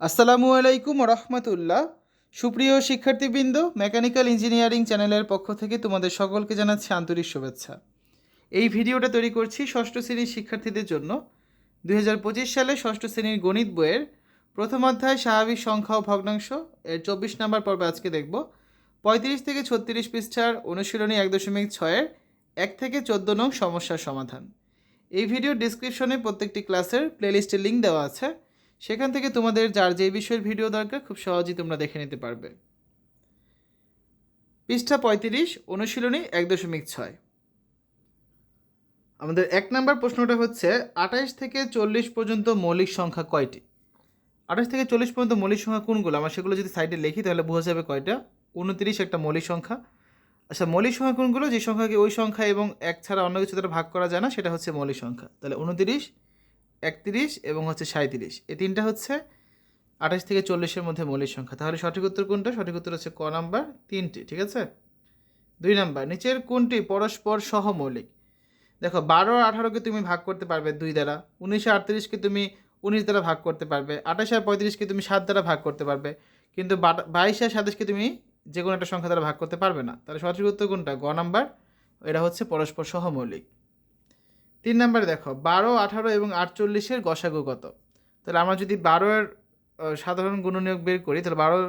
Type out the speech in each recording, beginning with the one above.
আসসালামু আলাইকুম রহমতুল্লাহ সুপ্রিয় শিক্ষার্থীবৃন্দ, মেকানিক্যাল ইঞ্জিনিয়ারিং চ্যানেলের পক্ষ থেকে তোমাদের সকলকে জানাচ্ছি আন্তরিক শুভেচ্ছা। এই ভিডিওটা তৈরি করছি ষষ্ঠ শ্রেণির শিক্ষার্থীদের জন্য। দু হাজার পঁচিশ সালে ষষ্ঠ শ্রেণির গণিত বইয়ের প্রথম অধ্যায়, স্বাভাবিক সংখ্যা ও ভগ্নাংশ এর চব্বিশ নম্বর পর্বে আজকে দেখব। পঁয়ত্রিশ থেকে ছত্রিশ পৃষ্ঠার অনুশীলনী এক দশমিক ছয়ের এক থেকে চোদ্দ নং সমস্যার সমাধান। এই ভিডিও ডিসক্রিপশনে প্রত্যেকটি ক্লাসের প্লেলিস্টের লিঙ্ক দেওয়া আছে। সেখান থেকে তোমাদের যার যে বিষয়ের ভিডিও দরকার, খুব সহজেই তোমরা দেখে নিতে পারবে। পৃষ্ঠা পঁয়ত্রিশ, অনুশীলনী এক দশমিক ছয়। আমাদের এক নম্বর প্রশ্নটা হচ্ছে, আঠাইশ থেকে চল্লিশ পর্যন্ত মৌলিক সংখ্যা কয়টি? আঠাশ থেকে চল্লিশ পর্যন্ত মৌলিক সংখ্যা কোনগুলো? আমরা সেগুলো যদি সাইডে লিখি, তাহলে বোঝা যাবে কয়টা? উনত্রিশ একটা মৌলিক সংখ্যা। আচ্ছা মৌলিক সংখ্যা কোনগুলো? যে সংখ্যাকে ওই সংখ্যা এবং এক ছাড়া অন্য কিছু দ্বারা ভাগ করা যায় না, সেটা হচ্ছে মৌলিক সংখ্যা। তাহলে উনত্রিশ একত্রিশ এবং হচ্ছে সাঁত্রিশ এই তিনটা হচ্ছে আঠাশ থেকে চল্লিশের মধ্যে মৌলিক সংখ্যা। তাহলে সঠিক উত্তর কোনটা? সঠিক উত্তর হচ্ছে ক নাম্বার, তিনটি, ঠিক আছে? দুই নাম্বার, নিচের কোনটি পরস্পর সহমৌলিক? দেখো, বারো আর আঠারোকে তুমি ভাগ করতে পারবে দুই দ্বারা, উনিশে আটত্রিশকে তুমি উনিশ দ্বারা ভাগ করতে পারবে, আঠাশ আর পঁয়ত্রিশকে তুমি সাত দ্বারা ভাগ করতে পারবে, কিন্তু বাইশ আর সাতাশকে তুমি যে কোনো একটা সংখ্যা দ্বারা ভাগ করতে পারবে না। তাহলে সঠিক উত্তর কোনটা? গ নাম্বার, এটা হচ্ছে পরস্পর সহমৌলিক। তিন নম্বরে দেখো, বারো, আঠারো এবং আটচল্লিশের গসাগু কত? তাহলে আমরা যদি বারোর সাধারণ গুণনীয়ক বের করি, তাহলে বারোর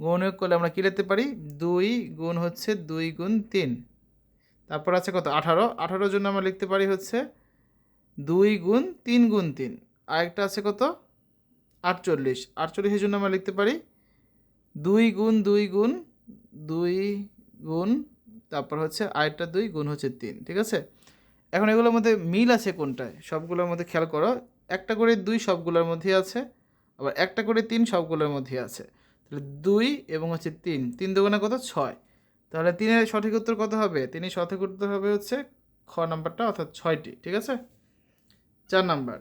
গুণনীয়ক করলে আমরা কী লিখতে পারি? দুই গুণ হচ্ছে দুই গুণ তিন। তারপর আছে কত? আঠারো। আঠারোর জন্য আমরা লিখতে পারি হচ্ছে দুই গুণ তিন গুণ তিন। আরেকটা আছে কত? আটচল্লিশ। আটচল্লিশের জন্য আমরা লিখতে পারি দুই গুণ দুই গুণ দুই গুণ, তারপর হচ্ছে আরেকটা দুই গুণ হচ্ছে তিন। ঠিক আছে? এখন এগুলোর মধ্যে মিল আছে কোনটায়? সবগুলোর মধ্যে খেয়াল করো, একটা করে দুই সবগুলোর মধ্যে আছে, আবার একটা করে তিন সবগুলোর মধ্যে আছে। তাহলে দুই এবং হচ্ছে তিন তিন দুগুণে কত? ছয়। তাহলে তিনের সঠিক উত্তর কত হবে? তিনের সঠিক উত্তর হবে হচ্ছে খ নাম্বারটা, অর্থাৎ ছয়টি, ঠিক আছে? চার নাম্বার,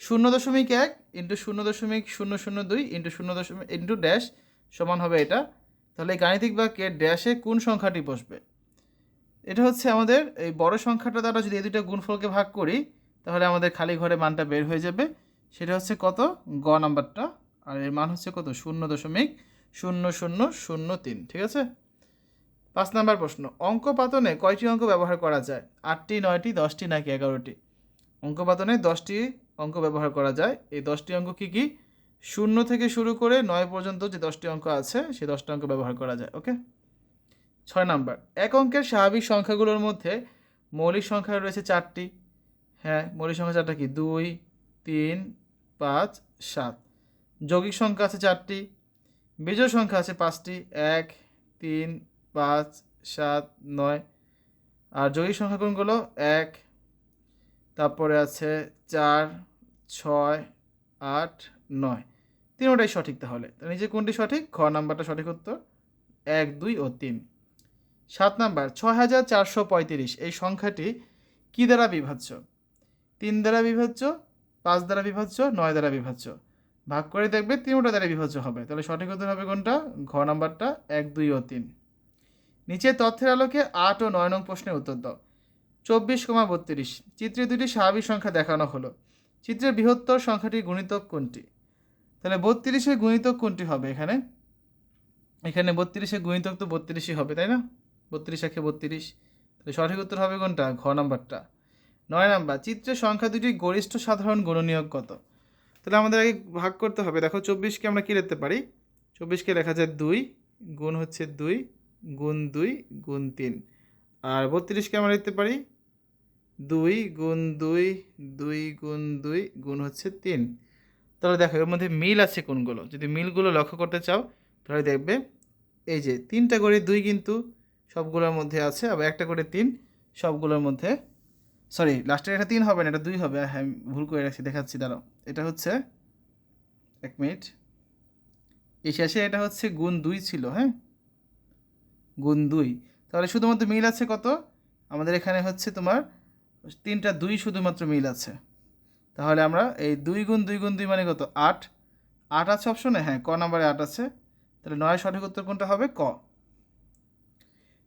শূন্য দশমিক এক ইন্টু শূন্য দশমিক শূন্য শূন্য দুই ইন্টু শূন্য দশমিক, ইন্টু ড্যাশ সমান হবে এটা। তাহলে গাণিতিক বাক্যে ড্যাশে কোন সংখ্যাটি বসবে? এটা হচ্ছে আমাদের এই বড় সংখ্যাটা দ্বারা যদি এই দুটো গুণফলকে ভাগ করি, তাহলে আমাদের খালি ঘরে মানটা বের হয়ে যাবে। সেটা হচ্ছে কত? গ নাম্বারটা। আর এর মান হচ্ছে কত? শূন্য দশমিক শূন্য শূন্য শূন্য তিন, ঠিক আছে? পাঁচ নাম্বার প্রশ্ন। অঙ্ক পাতনে কয়টি অঙ্ক ব্যবহার করা যায়? আটটি, নয়টি, দশটি, নাকি এগারোটি? অঙ্ক পাতনে দশটি অঙ্ক ব্যবহার করা যায়। এই দশটি অঙ্ক কি কি? শূন্য থেকে শুরু করে নয় পর্যন্ত যে দশটি অঙ্ক আছে সেই দশটি অঙ্ক ব্যবহার করা যায়, ওকে? ছয় নাম্বার, এক অঙ্কের স্বাভাবিক সংখ্যাগুলোর মধ্যে মৌলিক সংখ্যা রয়েছে চারটি। হ্যাঁ মৌলিক সংখ্যা চারটা কি? দুই, তিন, পাঁচ, সাত। যৌগিক সংখ্যা আছে চারটি, বিজোড় সংখ্যা আছে পাঁচটি, এক, তিন, পাঁচ, সাত, নয়। আর যৌগিক সংখ্যা কোনগুলো? এক, তারপরে আছে চার, ছয়, আট, নয়। তিনোটাই সঠিক তাহলে। নিচে কোনটি সঠিক? খ নাম্বারটা সঠিক উত্তর। এক, দুই ও তিন। সাত নাম্বার, ছয় হাজার চারশো পঁয়ত্রিশ, এই সংখ্যাটি কী দ্বারা বিভাজ্য? তিন দ্বারা বিভাজ্য, পাঁচ দ্বারা বিভাজ্য, নয় দ্বারা বিভাজ্য। ভাগ করে দেখবে তিনটা দ্বারা বিভাজ্য হবে। তাহলে সঠিক উত্তর হবে কোনটা? ঘ নাম্বারটা, এক, দুই ও তিন। নিচে তথ্যের আলোকে আট ও নয় নং প্রশ্নের উত্তর দাও। চব্বিশ কমা বত্রিশ, চিত্রে দুটি স্বাভাবিক সংখ্যা দেখানো হলো। চিত্রের বৃহত্তর সংখ্যাটির গুণিতক কোনটি? তাহলে বত্রিশের গুণিতক কোনটি হবে এখানে? এখানে বত্রিশের গুণিতক তো বত্রিশই হবে, তাই না? বত্রিশ একে বত্রিশ। তাহলে সঠিক উত্তর হবে কোনটা? ঘ নাম্বারটা। নয় নাম্বার, চিত্রের সংখ্যা দুটি গরিষ্ঠ সাধারণ গুণনীয়ক কত? তাহলে আমাদের আগে ভাগ করতে হবে। দেখো, চব্বিশকে আমরা কী লিখতে পারি? চব্বিশকে লেখা যায় দুই গুণ হচ্ছে দুই গুণ দুই গুণ তিন। আর বত্রিশকে আমরা লিখতে পারি? দুই গুণ দুই দুই গুণ দুই গুণ হচ্ছে তিন। তাহলে দেখো, এর মধ্যে মিল আছে কোনগুলো? যদি মিলগুলো লক্ষ্য করতে চাও, তাহলে দেখবে, এই যে তিনটা করে দুই কিন্তু সবগুলোর মধ্যে আছে, আবার একটা করে তিন সবগুলোর মধ্যে সরি লাস্টের এটা তিন হবে না, এটা দুই হবে হ্যাঁ ভুল করে রাখছি, দেখাচ্ছি, দাঁড়াও, এটা হচ্ছে, এক মিনিট, এই শেষে এটা হচ্ছে গুণ দুই ছিল হ্যাঁ? গুণ দুই, তাহলে শুধুমাত্র মিল আছে কত? আমাদের এখানে হচ্ছে তোমার তিনটা দুই শুধুমাত্র মিল আছে, তাহলে আমরা এই দুই গুণ দুই গুণ দুই মানে কত? আট আট আছে অপশনে? হ্যাঁ ক নাম্বারে আট আছে, তাহলে নয় সঠিক উত্তর কোনটা হবে? ক।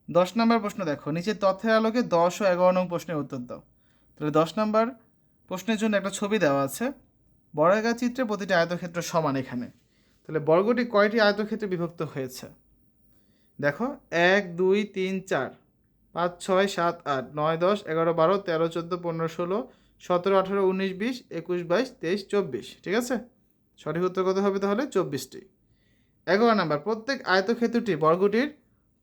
দশ নম্বর প্রশ্ন দেখো নিচে তথ্যের আলোকে দশ ও এগারো নং প্রশ্নের উত্তর দাও। তাহলে দশ নম্বর প্রশ্নের জন্য একটা ছবি দেওয়া আছে। বর্গাকার চিত্রে প্রতিটি আয়তক্ষেত্র সমান এখানে। তাহলে বর্গটি কয়টি আয়তক্ষেত্রে বিভক্ত হয়েছে? দেখো, এক, দুই, তিন, চার, পাঁচ, ছয়, সাত, আট, নয়, দশ, এগারো, বারো, তেরো, চোদ্দ, পনেরো, ষোলো, সতেরো, আঠেরো, উনিশ, বিশ, একুশ, বাইশ, তেইশ, চব্বিশ, ঠিক আছে? সঠিক উত্তর কত হবে তাহলে? চব্বিশটি। এগারো নাম্বার, প্রত্যেক আয়তক্ষেত্রটি বর্গটির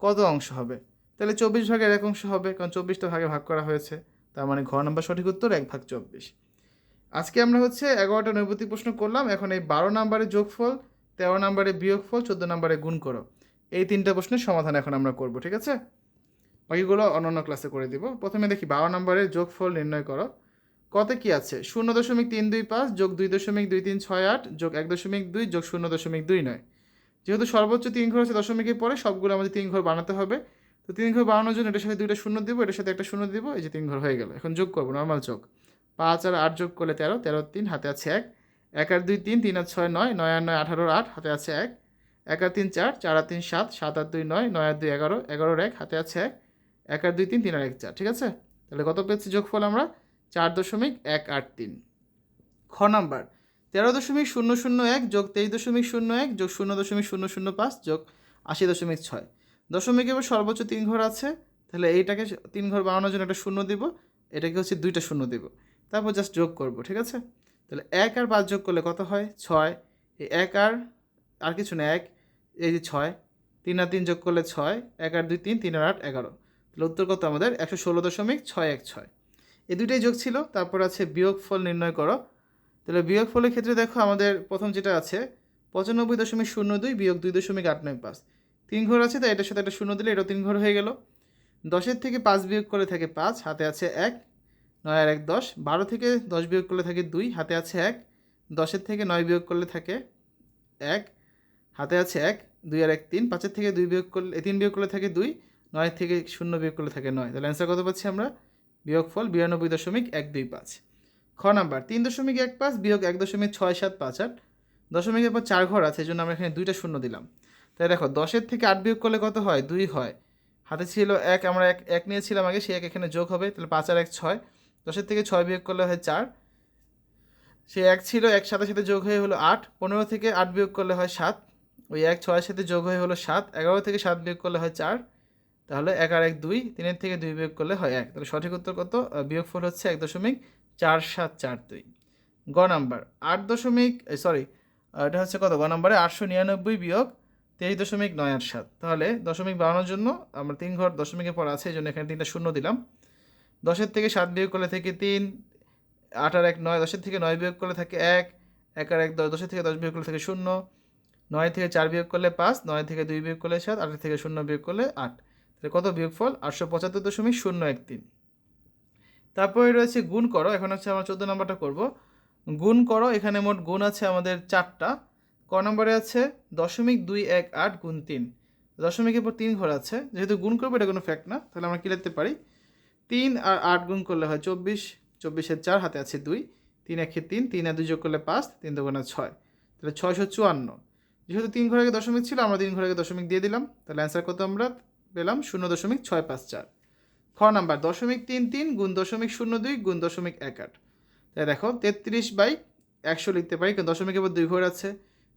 কত অংশ হবে? তাহলে চব্বিশ ভাগের এক অংশ হবে, কারণ চব্বিশটা ভাগে ভাগ করা হয়েছে। তার মানে ঘ নাম্বার সঠিক উত্তর এক ভাগ চব্বিশ। আজকে আমরা হচ্ছে এগারোটা নৈবতিক প্রশ্ন করলাম। এখন এই বারো নাম্বারের যোগফল, তেরো নাম্বারে বিয়োগফল, চোদ্দ নাম্বারে গুণ করো। এই তিনটা প্রশ্নের সমাধান এখন আমরা করব, ঠিক আছে? বাকিগুলো অন্যান্য ক্লাসে করে দিব। প্রথমে দেখি বারো নম্বরের যোগফল নির্ণয় করো। কত কি আছে? শূন্য দশমিক তিন দুই পাঁচ যোগ দুই দশমিক দুই তিন ছয় আট যোগ এক দশমিক দুই যোগ শূন্য দশমিক দুই নয়। যেহেতু সর্বোচ্চ তিন ঘর আছে দশমিকের পরে সবগুলো আমাদের তিন ঘর বানাতে হবে। তো তিন ঘর বানানোর জন্য এটার সাথে দুইটা শূন্য দিব, এটার সাথে একটা শূন্য দিব, এই যে তিন ঘর হয়ে গেল। এখন যোগ করব নর্মাল যোগ। পাঁচ আর আট যোগ করলে তেরো তেরো তিন, হাতে আছে এক। এক আর দুই তিন তিন আর ছয় নয় নয় আর নয় আঠারোর আট, হাতে আছে এক। এক আর তিন চার চার আর তিন সাত সাত আর দুই নয় নয় আর দুই এগারো, এগারোর এক, হাতে আছে এক। এক আর দুই তিন তিন আর এক চার, ঠিক আছে? তাহলে কত পেয়েছি যোগফল আমরা? চার দশমিক এক আট তিন। খ নাম্বার। তেরো দশমিক শূন্য শূন্য এক যোগ তেইশ দশমিক শূন্য এক যোগ শূন্য দশমিক শূন্য শূন্য পাঁচ যোগ আশি দশমিক ছয়। দশমিক এবার সর্বোচ্চ তিন ঘর আছে। তাহলে এইটাকে তিন ঘর বানানোর জন্য একটা শূন্য দিব। এটাকে হচ্ছে দুইটা শূন্য দিব। তারপর জাস্ট যোগ করব, ঠিক আছে? তাহলে এক আর পাঁচ যোগ করলে কত হয়? ছয়। এই এক আর আর কিছু না, এক। এই যে ছয়, তিন আর তিন যোগ করলে ছয়, এক আর দুই তিন তিন আর আট এগারো। তাহলে উত্তর কত আমাদের? একশো ষোলো দশমিক ছয় এক ছয়। এই দুইটাই যোগ ছিল, তারপর আছে বিয়োগফল নির্ণয় করো। তাহলে বিয়োগফলের ক্ষেত্রে দেখো আমাদের প্রথম যেটা আছে, পঁচানব্বই দশমিক শূন্য দুই বিয়োগ দুই দশমিক আট নয় পাঁচ। তিন ঘর আছে, তাই এটার সাথে একটা শূন্য দিলে এটাও তিন ঘর হয়ে গেল। দশের থেকে পাঁচ বিয়োগ করলে থাকে পাঁচ, হাতে আছে এক, নয় আর এক দশ। বারো থেকে দশ বিয়োগ করলে থাকে দুই, হাতে আছে এক। দশের থেকে নয় বিয়োগ করলে থাকে এক, হাতে আছে এক, দুই আর এক তিন। পাঁচের থেকে দুই বিয়োগ করলে তিন বিয়োগ করলে থাকে দুই, নয়ের থেকে শূন্য বিয়োগ করলে থাকে নয়। তাহলে অ্যান্সার কত পাচ্ছি আমরা? বিয়োগফল বিরানব্বই দশমিক এক দুই পাঁচ। খ নাম্বার, তিন দশমিক এক পাঁচ বিয়োগ এক দশমিক ছয় সাত পাঁচ আট। দশমিকের পর চার ঘর আছে, এই জন্য আমরা এখানে দুইটা শূন্য দিলাম। তাই দেখো, দশের থেকে আট বিয়োগ করলে কত হয়? দুই হয়। হাতে ছিল এক, আমরা এক এক নিয়েছিলাম আগে সে এক এখানে যোগ হবে, তাহলে পাঁচ আর এক ছয়। দশের থেকে ছয় বিয়োগ করলে হয় চার। সে এক ছিল, এক সাথে সাথে যোগ হয়ে হলো আট। পনেরো থেকে আট বিয়োগ করলে হয় সাত। ওই এক ছয়ের সাথে যোগ হয়ে হলো সাত। এগারো থেকে সাত বিয়োগ করলে হয় চার। তাহলে এক আর এক দুই, তিনের থেকে দুই বিয়োগ করলে হয় এক। তাহলে সঠিক উত্তর কত? বিয়োগফল হচ্ছে এক দশমিক চার সাত চার দুই। গ নাম্বার, আট দশমিক সরি এটা হচ্ছে কত? গ নাম্বারে আটশো নিরানব্বই বিয়োগ তেইশ দশমিক নয় আট সাত। তাহলে দশমিক বাড়ানোর জন্য আমরা তিন ঘর দশমিকের পর আছে, এই জন্য এখানে তিনটা শূন্য দিলাম। দশের থেকে সাত বিয়োগ করলে থেকে তিন, আট আর এক নয়, দশের থেকে নয় বিয়োগ করলে থাকে এক এক আর এক দশ, দশের থেকে দশ বিয়োগ করলে থাকে শূন্য নয় থেকে চার বিয়োগ করলে পাঁচ নয় থেকে দুই বিয়োগ করলে সাত, আটের থেকে শূন্য বিয়োগ করলে আট। তাহলে কত বিয়োগফল? আটশো পঁচাত্তর দশমিক শূন্য এক তিন। তারপরে রয়েছে গুণ করো, এখন হচ্ছে আমরা চোদ্দ নম্বরটা করব। গুণ করো, এখানে মোট গুণ আছে আমাদের চারটা। ক নম্বরে আছে দশমিক দুই এক আট গুণ তিন। দশমিকের পর তিন ঘর আছে। যেহেতু গুণ করব, এটা কোনো ফ্যাক্ট না, তাহলে আমরা কী লিখতে পারি? তিন আর আট গুণ করলে হয় চব্বিশ। চব্বিশের চার, হাতে আছে দুই। তিন একে তিন তিন আর দুই যোগ করলে পাঁচ, তিন দুগুণে ছয়। তাহলে ছয়শো চুয়ান্ন। যেহেতু তিন আগে দশমিক ছিল, আমরা তিন ঘরের আগে দশমিক দিয়ে দিলাম। তাহলে অ্যান্সার কত আমরা পেলাম? শূন্য দশমিক ছয় পাঁচ চার। খ নাম্বার, দশমিক তিন তিন গুণ দশমিক শূন্য দুই গুণ দশমিক এক আট। তাই দেখো, তেত্রিশ বাই একশো লিখতে পারি দশমিকের পর দুই ঘর আছে।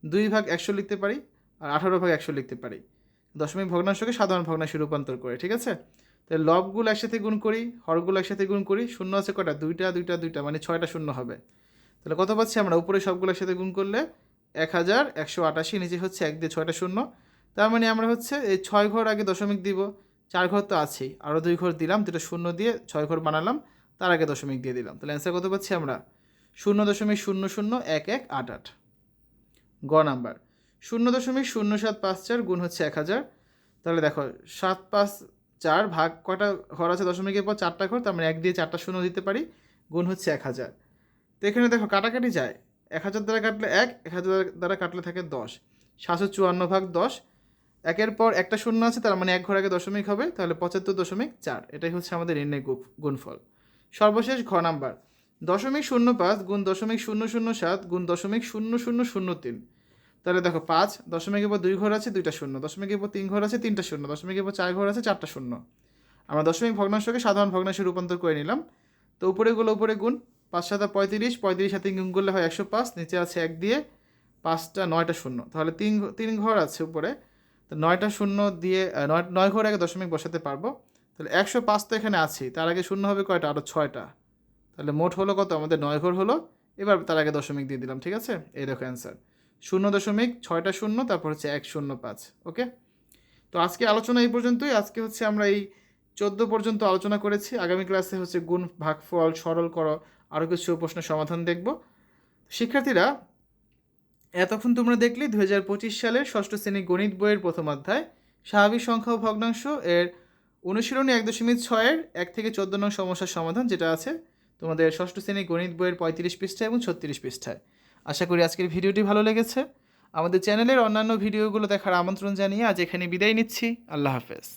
দুই ভাগ একশো লিখতে পারি আর আঠারো ভাগ একশো লিখতে পারি। দশমিক ভগ্নাংশকে সাধারণ ভগ্নাংশে রূপান্তর করে, ঠিক আছে? তাহলে লবগুলো একসাথে গুণ করি, হরগুলো একসাথে গুণ করি, শূন্য আছে কটা? দুইটা দুইটা দুইটা মানে ছয়টা শূন্য হবে। তাহলে কত পাচ্ছি আমরা? উপরে সবগুলো একসাথে গুণ করলে এক হাজার একশো আটাশি, নিচে হচ্ছে এক দিয়ে ছয়টা শূন্য। তার মানে আমরা হচ্ছে এই ছয় ঘর আগে দশমিক দিব, চার ঘর তো আছেই। আরও দুই ঘর দিলাম, দুটো শূন্য দিয়ে ছয় ঘর বানালাম, তার আগে দশমিক দিয়ে দিলাম। তাহলে অ্যান্সার কত পাচ্ছি আমরা? শূন্য দশমিক শূন্য শূন্য, এক এক, আট আট। গ নাম্বার। শূন্য দশমিক শূন্য সাত পাঁচ চার গুণ হচ্ছে এক হাজার। তাহলে দেখো, সাত পাঁচ চার ভাগ কটা ঘর আছে? দশমিকের পর চারটা ঘর, তার মানে এক দিয়ে চারটা শূন্য দিতে পারি, গুণ হচ্ছে এক হাজার। তো এখানে দেখো, কাটাকাটি যায়। এক হাজার দ্বারা কাটলে এক এক হাজার দ্বারা কাটলে থাকে দশ। সাতশো চুয়ান্ন ভাগ দশ। একের পর একটা শূন্য আছে, তার মানে এক ঘর আগে দশমিক হবে, তাহলে পঁচাত্তর দশমিক চার। এটাই হচ্ছে আমাদের নির্ণয় গুণফল। সর্বশেষ ঘ নাম্বার। দশমিক শূন্য পাঁচ গুণ দশমিক শূন্য শূন্য সাত গুণ দশমিক শূন্য শূন্য শূন্য তিন। তাহলে দেখো পাঁচ, দশমিকের পর দুই ঘর আছে, দুইটা শূন্য। দশমিকের পর তিন ঘর আছে, তিনটা শূন্য। দশমিকের পর চার ঘর আছে, চারটা শূন্য। আমরা দশমিক ভগ্নাংশকে সাধারণ ভগ্নাংশে রূপান্তর করে নিলাম। তো উপরেগুলো উপরে গুণ। পাঁচ সাতা পঁয়ত্রিশ পঁয়ত্রিশ সাথে গুণ করলে হয় একশো পাঁচ, নিচে আছে এক দিয়ে পাঁচটা নয়টা শূন্য। তাহলে তিন তিন ঘর আছে উপরে। তো নয়টা শূন্য দিয়ে নয় নয় ঘর আগে দশমিক বসাতে পারব। তাহলে একশো পাঁচ তো এখানে আছেই। তার আগে শূন্য হবে কয়টা? আরও ছয়টা। তাহলে মোট হলো কত? আমাদের নয় ঘর হলো। এবার তার আগে দশমিক দিয়ে দিলাম, ঠিক আছে? এই দেখো অ্যান্সার শূন্য দশমিক, ছয়টা শূন্য, তারপর হচ্ছে এক শূন্য পাঁচ ওকে তো আজকে আলোচনা এই পর্যন্তই। আজকে হচ্ছে আমরা এই চোদ্দ পর্যন্ত আলোচনা করেছি। আগামী ক্লাসে হচ্ছে গুণ ভাগফল সরল করো আরও কিছু প্রশ্নের সমাধান দেখব। শিক্ষার্থীরা, এতক্ষণ তোমরা দেখলে দু হাজার পঁচিশ সালের ষষ্ঠ শ্রেণি গণিত বইয়ের প্রথম অধ্যায়। স্বাভাবিক সংখ্যা ও ভগ্নাংশ এর অনুশীলনী এক দশমিক ছয়ের এক থেকে চোদ্দ নং সমস্যার সমাধান যেটা আছে। তোমাদের ষষ্ঠ শ্রেণি গণিত বইয়ের পঁয়ত্রিশ পৃষ্ঠায় এবং ছত্রিশ পৃষ্ঠায়। আশা করি আজকের ভিডিওটি ভালো লেগেছে। আমাদের চ্যানেলের অন্যান্য ভিডিওগুলো দেখার আমন্ত্রণ জানিয়ে আজ এখানে বিদায় নিচ্ছি। আল্লাহ হাফেজ।